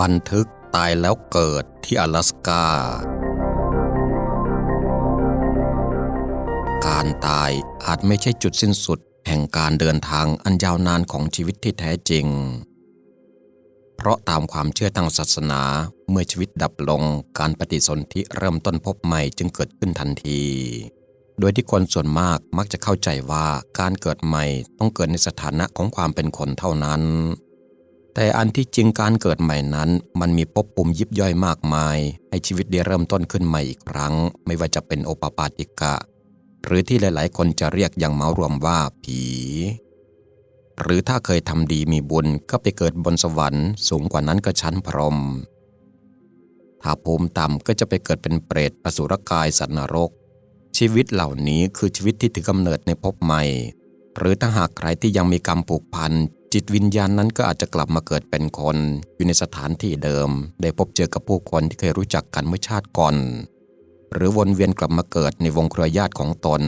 บันทึกตายแล้วเกิดที่阿拉斯กา การตายอาจไม่ใช่จุดสิ้นสุด แห่งการเดินทางอันยาวนานของชีวิตที่แท้จริง เพราะตามความเชื่อทางศาสนาเมื่อชีวิตดับลงการปฏิสนธิเริ่มต้นพบใหม่จึงเกิดขึ้นทันที โดยที่คนส่วนมากมักจะเข้าใจว่าการเกิดใหม่ต้องเกิดในสถานะของความเป็นคนเท่านั้น แต่อันที่จริงการเกิดใหม่นั้น มันมีภพปุ่มยิบย่อยมากมาย ให้ชีวิตได้เริ่มต้นขึ้นใหม่อีกครั้ง ไม่ว่าจะเป็นโอปปาติกะ หรือที่หลาย ๆ คนจะเรียกอย่างเมารวมว่าผี หรือถ้าเคยทำดีมีบุญก็ไปเกิดบนสวรรค์สูงกว่านั้นก็ชั้นพรหมถ้าภูมิต่ำก็จะไปเกิดเป็นเปรตอสุรกายสัตว์นรก ชีวิตเหล่านี้คือชีวิตที่ถือกำเนิดในภพใหม่ หรือถ้าหากใครที่ยังมีกรรมผูกพัน จิตวิญญาณนั้นก็อาจจะกลับมาเกิดเป็นคน อยู่ในสถานที่เดิม ได้พบเจอกับผู้คนที่เคยรู้จักกันเมื่อชาติก่อน หรือวนเวียนกลับมาเกิดในวงเครือญาติของตน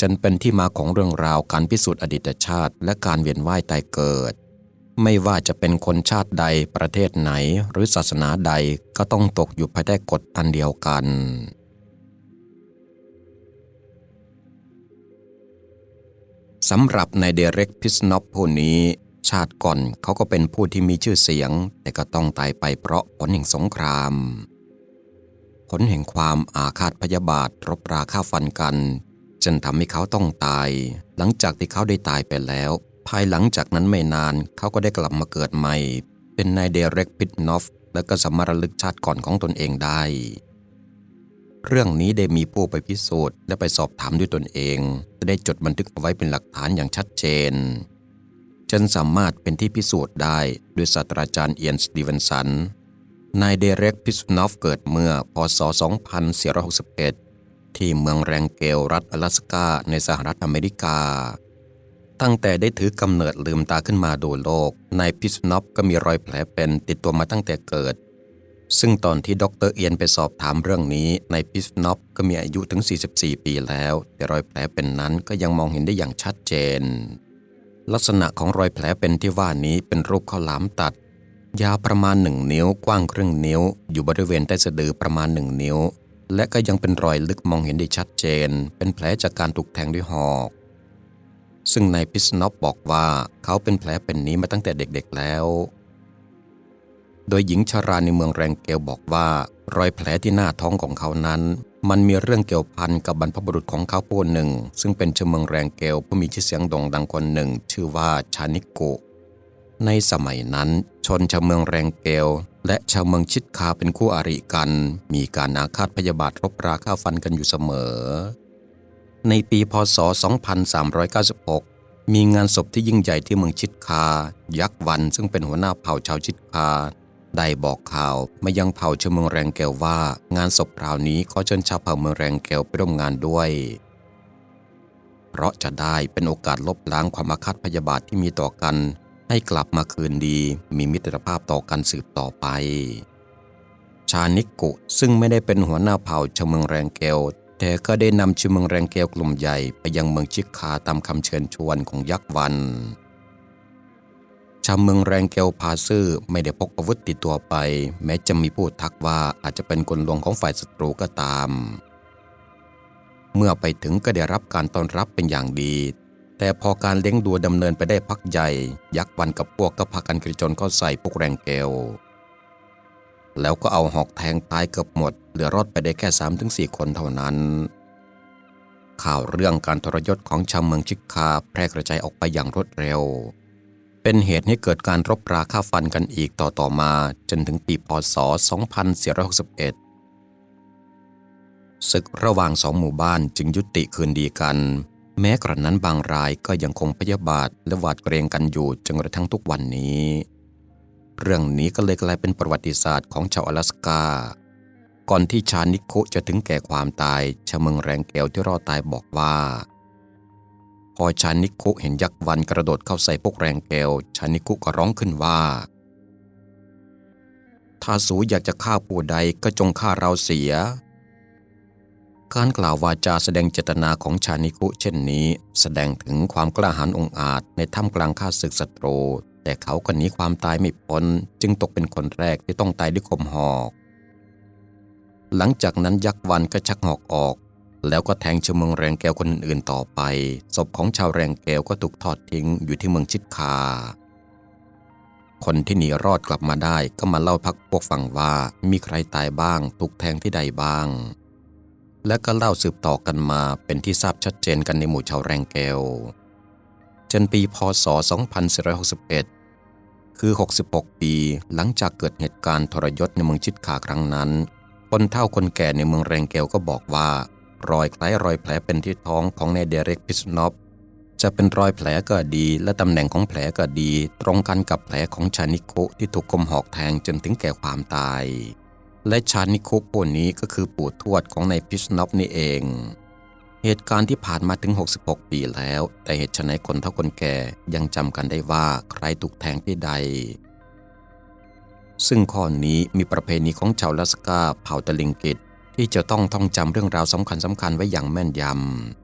จนเป็นที่มาของเรื่องราวการพิสูจน์อดีตชาติ และการเวียนว่ายตายเกิด ไม่ว่าจะเป็นคนชาติใดประเทศไหน หรือศาสนาใดก็ต้องตกอยู่ภายใต้กฎอันเดียวกัน สำหรับในเดเร็กพิสนอปผู้นี้ ชาติก่อนเขาก็เป็นผู้ที่มีชื่อเสียง แต่ก็ต้องตายไปเพราะผลแห่งสงคราม ผลแห่งความอาฆาตพยาบาทรบราฆ่าฟันกันจนทำให้เขาต้องตาย หลังจากที่เขาได้ตายไปแล้ว ภายหลังจากนั้นไม่นานเขาก็ได้กลับมาเกิดใหม่ เป็นนายเดเร็กพิทนอฟและก็สามารถระลึกชาติก่อนของตนเองได้ เรื่องนี้ได้มีผู้ไปพิสูจน์และไปสอบถามด้วยตนเองจะได้จดบันทึกเอาไว้เป็นหลักฐานอย่างชัดเจน จนสามารถเป็นที่พิสูจน์ได้ด้วยศาสตราจารย์เอียนสตีเวนสัน นายเดเร็กพิสนอฟเกิดเมื่อพศ 2461 ที่เมืองแรงเกลรัฐอลาสกาในสหรัฐอเมริกา ตั้งแต่ได้ถือกำเนิดลืมตาขึ้นมาดูโลกนายพิสนอฟก็มีรอยแผลเป็นติดตัวมาตั้งแต่เกิด ซึ่งตอนที่ดรเอียนไปสอบถามเรื่องนี้ในพิสนอฟก็มีอายุถึง 44 ปีแล้ว แต่รอยแผลเป็นนั้นก็ยังมองเห็นได้อย่างชัดเจน ลักษณะของรอยแผลเป็นที่ว่านี้เป็นรูปข้าวหลามตัด ยาวประมาณหนึ่งนิ้วกว้างครึ่งนิ้ว อยู่บริเวณใต้สะดือประมาณหนึ่งนิ้ว และก็ยังเป็นรอยลึกมองเห็นได้ชัดเจน เป็นแผลจากการถูกแทงด้วยหอกซึ่งนายพิสนอฟบอกว่าเขาเป็นแผลเป็นนี้มาตั้งแต่เด็กๆแล้ว โดยหญิงชาราในเมืองแรงเกลบอกว่ารอยแผลที่หน้าท้องของเขานั้น มันมีเรื่องเกี่ยวพันกับบรรพบุรุษของเขาผู้หนึ่ง ซึ่งเป็นชาวเมืองแรงเกลผู้มีชื่อเสียงโด่งดังคนหนึ่ง ชื่อว่าชานิโกในสมัยนั้น ชนชาวเมืองแรงเกลและชาวเมืองชิดคาเป็นคู่อริกัน มีการอาฆาตพยาบาทรบราฆ่าฟันกันอยู่เสมอ ในปีพศ 2396 มีงานศพที่ยิ่งใหญ่ที่เมืองชิดคา ยักษ์วันซึ่งเป็นหัวหน้าเผ่าชาวชิดคา ได้บอกข่าวมายังเผ่าชาวเมืองแรงเกลว่างานศพคราวนี้ขอเชิญชาวเผ่าเมืองแรงเกลไปร่วมงานด้วย เพราะจะได้เป็นโอกาสลบล้างความอาฆาตพยาบาทที่มีต่อกัน ให้กลับมาคืนดี มีมิตรภาพต่อกันสืบต่อไป ชานิกุซึ่งไม่ได้เป็นหัวหน้าเผ่าชาวเมืองแรงเกลแต่ก็ได้นำชาวเมืองแรงเกลกลุ่มใหญ่ไปยังเมืองชิคาตามคำเชิญชวนของยักษ์วัน ชาวเมืองแรงเกลพาซื่อไม่ได้พกอาวุธติดตัวไป แม้จะมีผู้ทักว่าอาจจะเป็นกลลวงของฝ่ายศัตรูก็ตาม เมื่อไปถึงก็ได้รับการต้อนรับเป็นอย่างดี แต่พอการเลี้ยงดูดำเนินไปได้พักใหญ่ ยักษ์วันกับพวกก็พากันกระจนเข้าใส่พวกแรงเกลแล้วก็เอาหอกแทงตายเกือบหมด เหลือรอดไปได้แค่3าถึงสคนเท่านั้น ข่าวเรื่องการทรยศของชาวเมืองชิคาแพร่กระจายออกไปอย่างรวดเร็ว เป็นเหตุให้เกิดการรบราฆ่าฟันกันอีกต่อต่อมาจนถึงปีพศ 2461 ศึกระหว่างสองหมู่บ้านจึงยุติคืนดีกัน แม้กระนั้นบางรายก็ยังคงพยาบาทและหวาดเกรงกันอยู่จนกระทั่งทุกวันนี้ เรื่องนี้ก็เลยกลายเป็นประวัติศาสตร์ของชาวอลาสกา ก่อนที่ชานิคุจะถึงแก่ความตายชาวเมืองแรงเกลที่รอดตายบอกว่า พอชานิคุเห็นยักษ์วันกระโดดเข้าใส่พวกแรงเกลชานิคุก็ร้องขึ้นว่า ถ้าสูอยากจะฆ่าผู้ใดก็จงฆ่าเราเสีย การกล่าววาจาแสดงเจตนาของชานิคุเช่นนี้ แสดงถึงความกล้าหาญองอาจในท่ามกลางข้าศึกศัตรู แต่เขาก็หนีความตายไม่พ้นจึงตกเป็นคนแรกที่ต้องตายด้วยคมหอกหลังจากนั้นยักษ์วันก็ชักหอกออก แล้วก็แทงชาวเมืองแรงแก้วคนอื่นๆต่อไป ศพของชาวแรงแก้วก็ถูกทอดทิ้งอยู่ที่เมืองชิดคา คนที่หนีรอดกลับมาได้ก็มาเล่าพักพวกฟังว่ามีใครตายบ้างถูกแทงที่ใดบ้าง และก็เล่าสืบต่อกันมาเป็นที่ทราบชัดเจนกันในหมู่ชาวแรงแก้วจนปีพศ 2461 คือ 66 ปีหลังจากเกิดเหตุการณ์ทรยศในเมืองชิดขาครั้งนั้นคนเฒ่าคนแก่ในเมืองแรงเกลก็บอกว่า รอยคล้ายรอยแผลเป็นที่ท้องของนายเดเร็กพิสนอฟจะเป็นรอยแผลก็ดีและตำแหน่งของแผลก็ดี ตรงกันกับแผลของชานิโคที่ถูกคมหอกแทงจนถึงแก่ความตาย และชานิโคผู้นี้ก็คือปู่ทวดของนายพิสนอฟนี่เอง เหตุการณ์ที่ผ่านมาถึง 66 ปีแล้ว แต่เหตุไฉนคนเฒ่าคนแก่ยังจำกันได้ว่าใครถูกแทงที่ใด ซึ่งข้อนี้มีประเพณีของชาวลัสกาเผ่าตะลิงกิต ที่จะต้องท่องจำเรื่องราวสำคัญสำคัญไว้อย่างแม่นย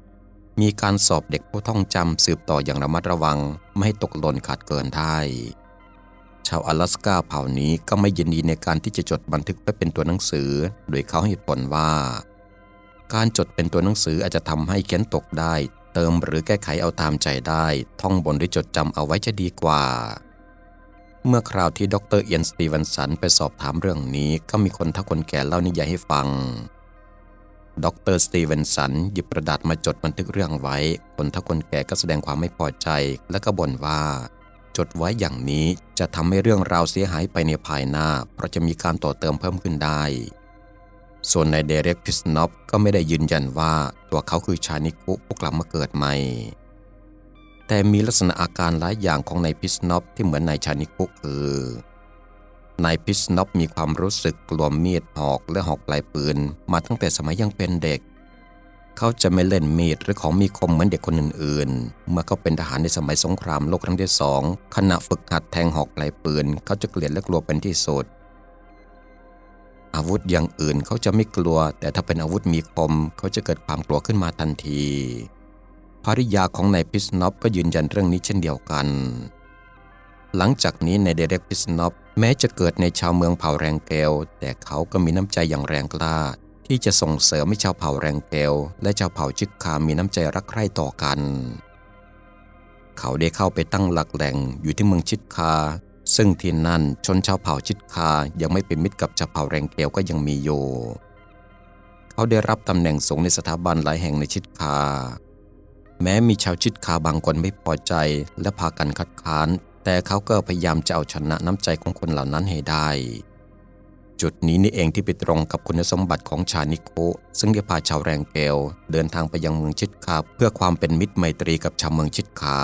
ำ มีการสอบเด็กผู้ท่องจำสืบต่ออย่างระมัดระวัง ไม่ให้ตกหล่นขาดเกินได้ชาวอลาสกาเผ่านี้ก็ไม่ยินดีในการที่จะจดบันทึกไว้เป็นตัวหนังสือ โดยเขาให้เหตุผลว่า การจดเป็นตัวหนังสืออาจจะทำให้เขียนตกได้ เติมหรือแก้ไขเอาตามใจได้ ท่องบนหรือจดจำเอาไว้จะดีกว่า เมื่อคราวที่ดรเอียนสตีเวนสันไปสอบถามเรื่องนี้ก็มีคนทักคนแก่เล่านิยายให้ฟัง ดรสตีเวนสันหยิบกระดาษมาจดบันทึกเรื่องไว้ คนทักคนแก่ก็แสดงความไม่พอใจและก็บ่นว่า จดไว้อย่างนี้จะทำให้เรื่องราวเสียหายไปในภายหน้า เพราะจะมีการต่อเติมเพิ่มขึ้นได้ ส่วนนายเดเร็กพิสนอฟก็ไม่ได้ยืนยันว่าตัวเขาคือชานิคุผู้กลับมาเกิดใหม่ แต่มีลักษณะอาการหลายอย่างของนายพิสนอฟที่เหมือนนายชานิคุคือนายพิสนอฟมีความรู้สึกกลัวมีดหอกและหอกปลายปืน มาตั้งแต่สมัยยังเป็นเด็ก เขาจะไม่เล่นมีดหรือของมีคมเหมือนเด็กคนอื่นๆ เมื่อเขาเป็นทหารในสมัยสงครามโลกครั้งที่สองขณะฝึกหัดแทงหอกปลายปืน เขาจะเกลียดและกลัวเป็นที่สุดอาวุธอย่างอื่นเขาจะไม่กลัว แต่ถ้าเป็นอาวุธมีคม เขาจะเกิดความกลัวขึ้นมาทันที ภริยาของนายพิสนอฟก็ยืนยันเรื่องนี้เช่นเดียวกัน หลังจากนี้ในเดเร็กพิสนอฟแม้จะเกิดในชาวเมืองเผ่าแรงเกล แต่เขาก็มีน้ำใจอย่างแรงกล้า ที่จะส่งเสริมให้ชาวเผ่าแรงเกล และชาวเผ่าจิกคามีน้ำใจรักใคร่ต่อกัน เขาได้เข้าไปตั้งหลักแหล่งอยู่ที่เมืองชิดคา ซึ่งที่นั่นชนชาวเผ่าชิดคายังไม่เป็นมิตรกับชาวเผ่าแรงเกลก็ยังมีอยู่ เขาได้รับตำแหน่งสูงในสถาบันหลายแห่งในชิดคา แม้มีชาวชิดคาบางคนไม่พอใจ และพากันคัดค้าน แต่เขาก็พยายามจะเอาชนะน้ำใจของคนเหล่านั้นให้ได้ จุดนี้นี่เองที่ไปตรงกับคุณสมบัติของชานิโคซึ่งได้พาชาวแรงเกลเดินทางไปยังเมืองชิดคาเพื่อความเป็นมิตรไมตรีกับชาวเมืองชิดคา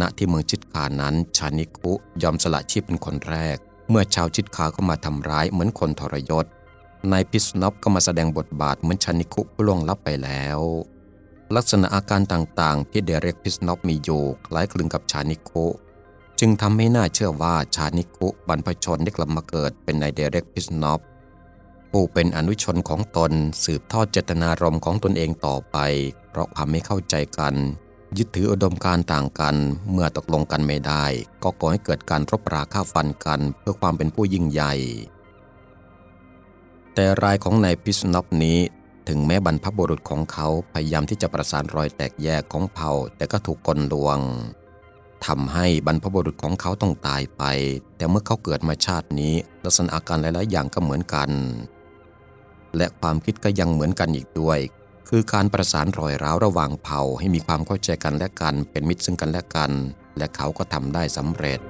ณ ที่เมืองชิดคานั้น ชานิคุยอมสละชีพเป็นคนแรก เมื่อชาวชิดคาเข้ามาทำร้ายเหมือนคนทรยศ นายพิสนอฟก็มาแสดงบทบาทเหมือนชานิคุผู้ล่วงลับไปแล้ว ลักษณะอาการต่างๆ ที่เดเร็กพิสนอฟมีอยู่คล้ายคลึงกับชานิคุจึงทำให้น่าเชื่อว่าชานิคุบรรพชนได้กลับมาเกิดเป็นนายเดเร็กพิสนอฟผู้เป็นอนุชนของตนสืบทอดเจตนารมณ์ของตนเองต่อไป เพราะความไม่เข้าใจกัน ยึดถืออุดมการต่างกัน เมื่อตกลงกันไม่ได้ ก็ก่อให้เกิดการรบราฆ่าฟันกันเพื่อความเป็นผู้ยิ่งใหญ่ แต่รายของนายพิสนอฟนี้ ถึงแม้บรรพบุรุษของเขาพยายามที่จะประสานรอยแตกแยกของเผ่าแต่ก็ถูกกลลวงทำให้บรรพบุรุษของเขาต้องตายไป แต่เมื่อเขาเกิดมาชาตินี้ ลักษณะอาการหลาย ๆ อย่างก็เหมือนกัน และความคิดก็ยังเหมือนกันอีกด้วย คือการประสานรอยร้าวระหว่างเผ่าให้มีความเข้าใจกันและกันเป็นมิตรซึ่งกันและกัน และเขาก็ทำได้สำเร็จ